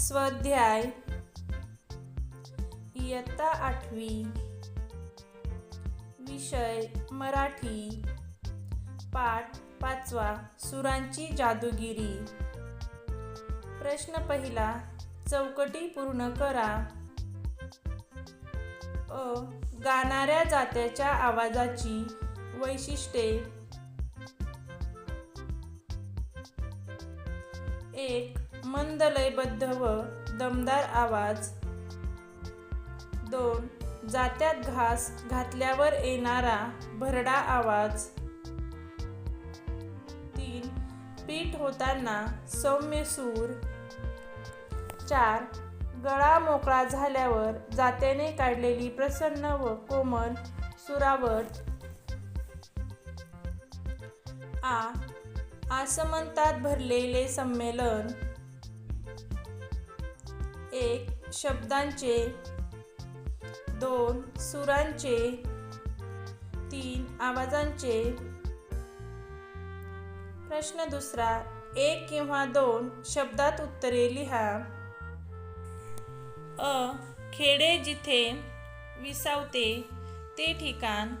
स्वाध्याय इयत्ता आठवी. विषय मराठी. पाठ पाचवा. सुरांची जादूगिरी. प्रश्न पहिला. चौकटी पूर्ण करा. अ. गाणाऱ्या जात्याच्या आवाजाची वैशिष्ट्ये. एक. मंद लयबद्ध व दमदार आवाज. दोन जात्यात घास घातल्यावर येणारा भरडा आवाज. तीन पीठ होताना सौम्य सूर. चार गळा मोकळा झाल्यावर जात्याने काढलेली प्रसन्न व कोमल सुरावट. आ आसमंतात भरलेले संमेलन. एक शब्दांचे दोन सुरांचे तीन आवाजांचे. प्रश्न दुसरा एक किंवा दोन शब्दात उत्तरे लिहा. अ खेडे जिथे विसावते ते ठिकाण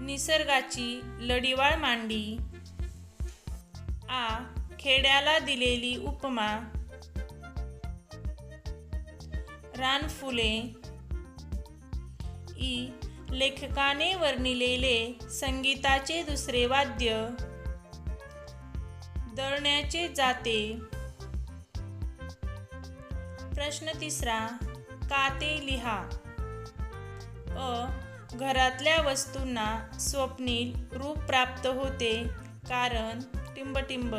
निसर्गाची लढीवाळ मांडी. आ खेड्याला दिलेली उपमा. रानफुले ई लेखकाने वर्णिलेले संगीताचे दुसरे वाद्य दळण्याचे जाते. प्रश्न तिसरा का ते लिहा? अ. घरातल्या वस्तूंना स्वप्नील रूप प्राप्त होते कारण टिंबटिंब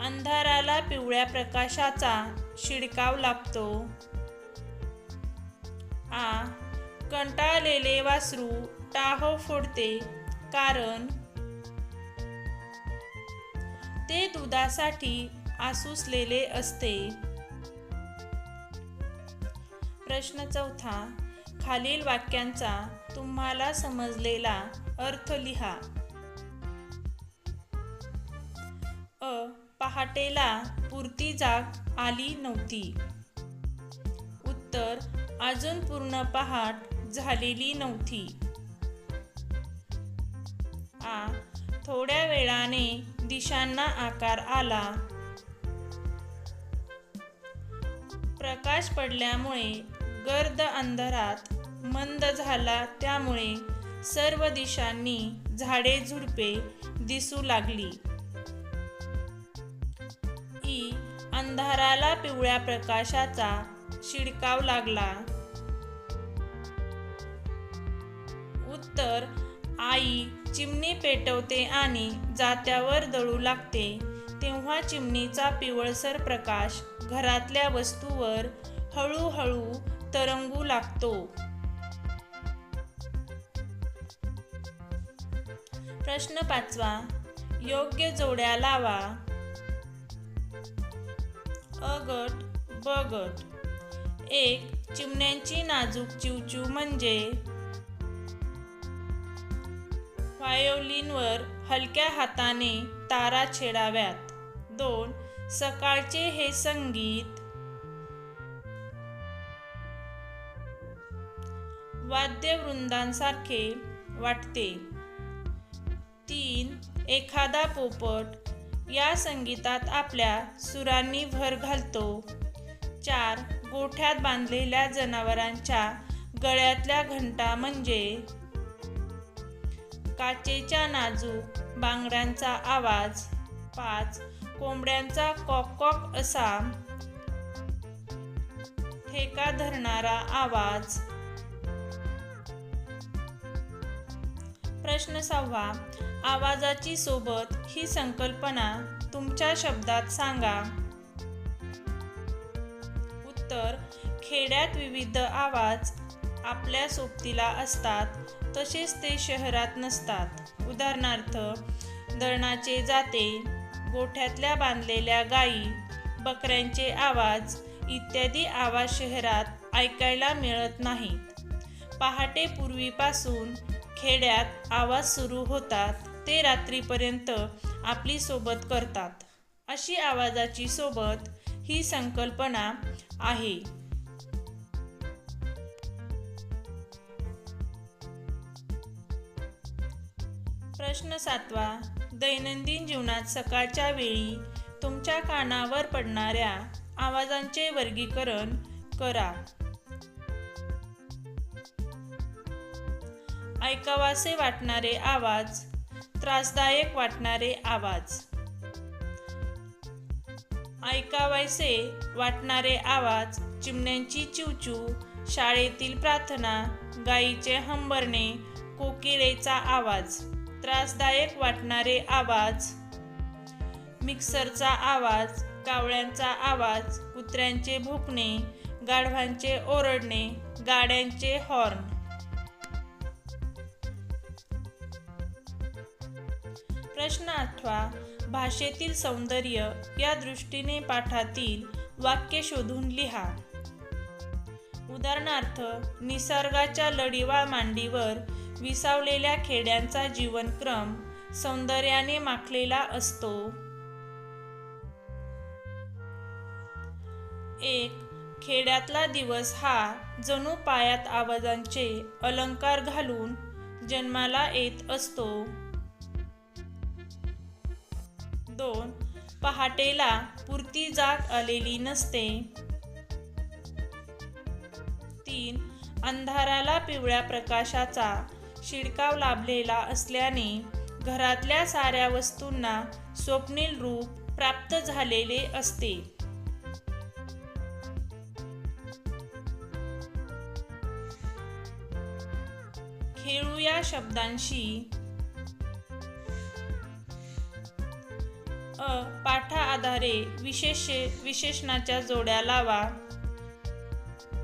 अंधाराला पिवळ्या प्रकाशाचा शिडकाव लागतो आ कंटाळलेले वासरू टाहो फोडते कारण ते दुधासाठी आसुसलेले असते. प्रश्न चौथा खालील वाक्यांचा तुम्हाला समजलेला अर्थ लिहा. अ पहाटेला पुरती जाग आली नव्हती. उत्तर अजून पूर्ण पहाट झालेली नव्हती. आ थोड्या वेळाने दिशांना आकार आला. प्रकाश पडल्यामुळे गर्द अंधारात मंद झाला त्यामुळे सर्व दिशांनी झाडे झुडपे दिसू लागली. अंधाराला पिवळ्या प्रकाशाचा शिडकाव लागला. उत्तर आई चिमणी पेटवते आणि जात्यावर दळू लागते. तेव्हा चिमणीचा पिवळसर प्रकाश घरातल्या वस्तूवर हळूहळू तरंगू लागतो. प्रश्न पाचवा. योग्य जोड्या लावा. अ गट गट एक चिमण्यांची नाजूक चिवचिव म्हणजे व्हायोलिनवर हलक्या हाताने तारा छेडाव्यात. दोन सकाळचे हे संगीत वाद्यवृंदांसारखे वाटते. तीन एखादा पोपट या संगीतात आपल्या सुरांनी भर घालतो. चार गोठ्यात बांधलेल्या जनावरांच्या गळ्यातल्या घंटा म्हणजे काचेच्या नाजूक बांगड्यांचा आवाज पाच कोंबड्यांचा कॉक कॉक असा ठेका धरणारा आवाज प्रश्न सहावा. आवाजाची सोबत ही संकल्पना तुमच्या शब्दात सांगा. उत्तर खेड्यात विविध आवाज आपल्या सोबतीला असतात तसेच ते शहरात नसतात. उदाहरणार्थ दळणाचे जाते गोठ्यातल्या बांधलेल्या गायी बकऱ्यांचे आवाज इत्यादी आवाज शहरात ऐकायला मिळत नाहीत. पहाटे पूर्वीपासून खेड्यात आवाज सुरू होतात ते रात्रीपर्यंत आपली सोबत करतात. अशी आवाजाची सोबत ही संकल्पना आहे. प्रश्न सातवा दैनंदिन जीवनात सकाळच्या वेळी तुमच्या कानावर पडणाऱ्या आवाजांचे वर्गीकरण करा. ऐकावासे वाटणारे आवाज त्रासदायक वाटणारे आवाज. ऐकावायसे वाटणारे आवाज चिमण्यांची चिवचू शाळेतील प्रार्थना गाईचे हंबरणे कोकिळेचा आवाज त्रासदायक वाटणारे आवाज. मिक्सरचा आवाज कावळ्यांचा आवाज कुत्र्यांचे भुकणे गाढवांचे ओरडणे गाड्यांचे हॉर्न. प्रश्न आठवा भाषेतील सौंदर्य या दृष्टीने पाठातील वाक्य शोधून लिहा. उदाहरणार्थ निसर्गाच्या लढीवाळ मांडीवर विसावलेल्या खेड्यांचा जीवनक्रम सौंदर्याने माखलेला असतो. एक खेड्यातला दिवस हा जणू पायात आवाजांचे अलंकार घालून जन्माला येत असतो. दोन पहाटेला पुरती जाग आलेली नसते. तीन अंधाराला पिवळ्या प्रकाशाचा शिडकाव लाभलेला असल्याने घरातल्या साऱ्या वस्तूंना स्वप्नील रूप प्राप्त झालेले असते. खेळू या शब्दांशी अ पाठा आधारे विशेष विशेषणाच्या जोड्या लावा.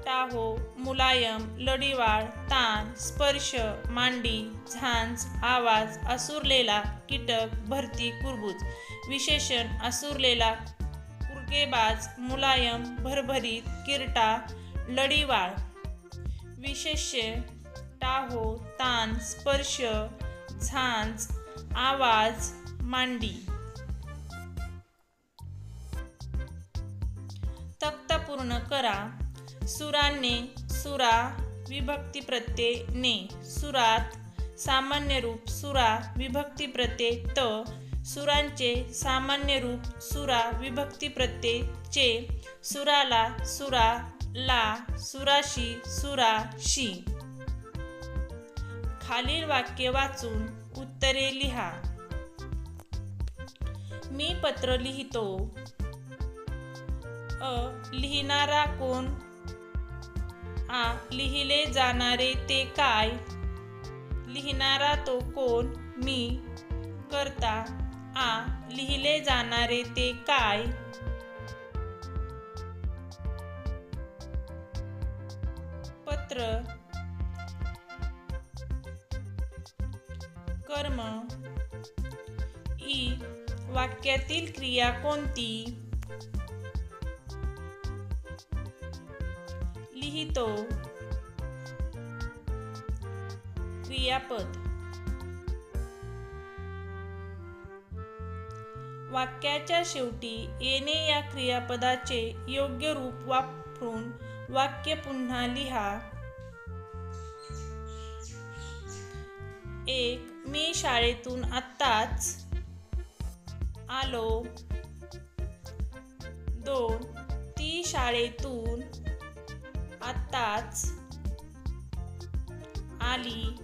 टाहो मुलायम लढीवाळ ताण स्पर्श मांडी झांज आवाज असुरलेला कीटक भरती कुरबूज. विशेषण असुरलेला कुरकेबाज मुलायम भरभरीत किरटा लढीवाळ. विशेष्य टाहो ताण स्पर्श झांज आवाज मांडी. पूर्ण करा. सुराने सुरा विभक्ती प्रत्यय ने. सुरात सामान्य रूप सुरा विभक्ती प्रत्यय त. सुरांचे सामान्य रूप सुरा विभक्ती प्रत्यय चे. सुराला सुरा ला सुराशी सुरा शी खालील वाक्य वाचून उत्तरे लिहा. मी पत्र लिहितो. अ लिहिणारा कोण? आ लिहिले जाणारे ते काय? लिहिणारा तो कोण? मी. करता. आ लिहिले जाणारे ते काय? पत्र. कर्म. ई. वाक्यातील क्रिया कोणती? लिहितो क्रियापद. वाक्याच्या शेवटी येणे या क्रियापदाचे योग्य रूप वापरून वाक्य पुन्हा लिहा. एक मी शाळेतून आत्ताच आलो. दोन ती शाळेतून आत्ताच आली.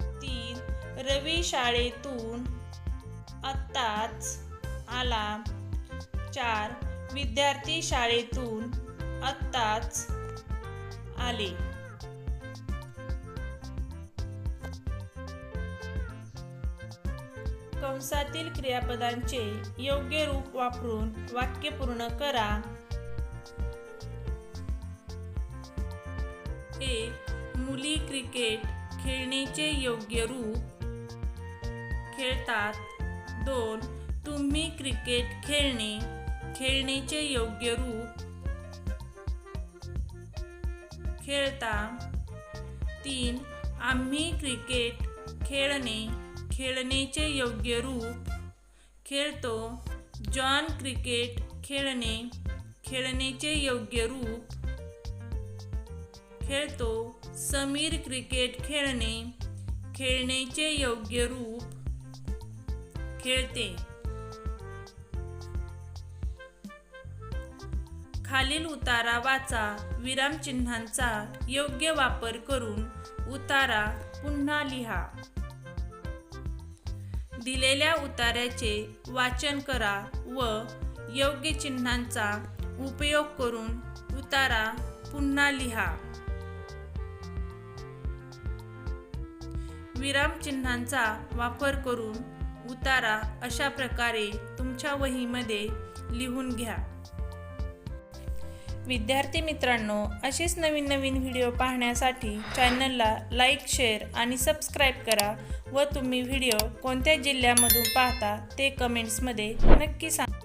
ती रवी शाळेतून आत्ताच आला. चार विद्यार्थी शाळेतून आत्ताच आले. कंसातील क्रियापदांचे योग्य रूप वापरून वाक्य पूर्ण करा. मुली क्रिकेट खेळण्याचे योग्य रूप खेळतात. दोन, तुम्ही क्रिकेट खेळणे खेळण्याचे योग्य रूप खेळता. तीन, आम्ही क्रिकेट खेळणे खेळण्याचे योग्य रूप खेळतो. जॉन क्रिकेट खेळणे खेळण्याचे योग्य रूप खेळतो. समीर क्रिकेट खेळणे खेळण्याचे योग्य रूप खेळते. खालील उतारा वाचा विरामचिन्हांचा योग्य वापर करून उतारा पुन्हा लिहा. दिलेल्या उतार्याचे वाचन करा व योग्य चिन्हांचा उपयोग करून उतारा पुन्हा लिहा. विरामचिन्हांचा वापर करून उतारा अशा प्रकारे तुमच्या वहीमध्ये लिहून घ्या. विद्यार्थी मित्रांनो असेच नवीन नवीन व्हिडिओ पाहण्यासाठी चॅनलला लाईक शेअर आणि सबस्क्राईब करा व तुम्ही व्हिडिओ कोणत्या जिल्ह्यामधून पाहता ते कमेंट्समध्ये नक्की सांगा.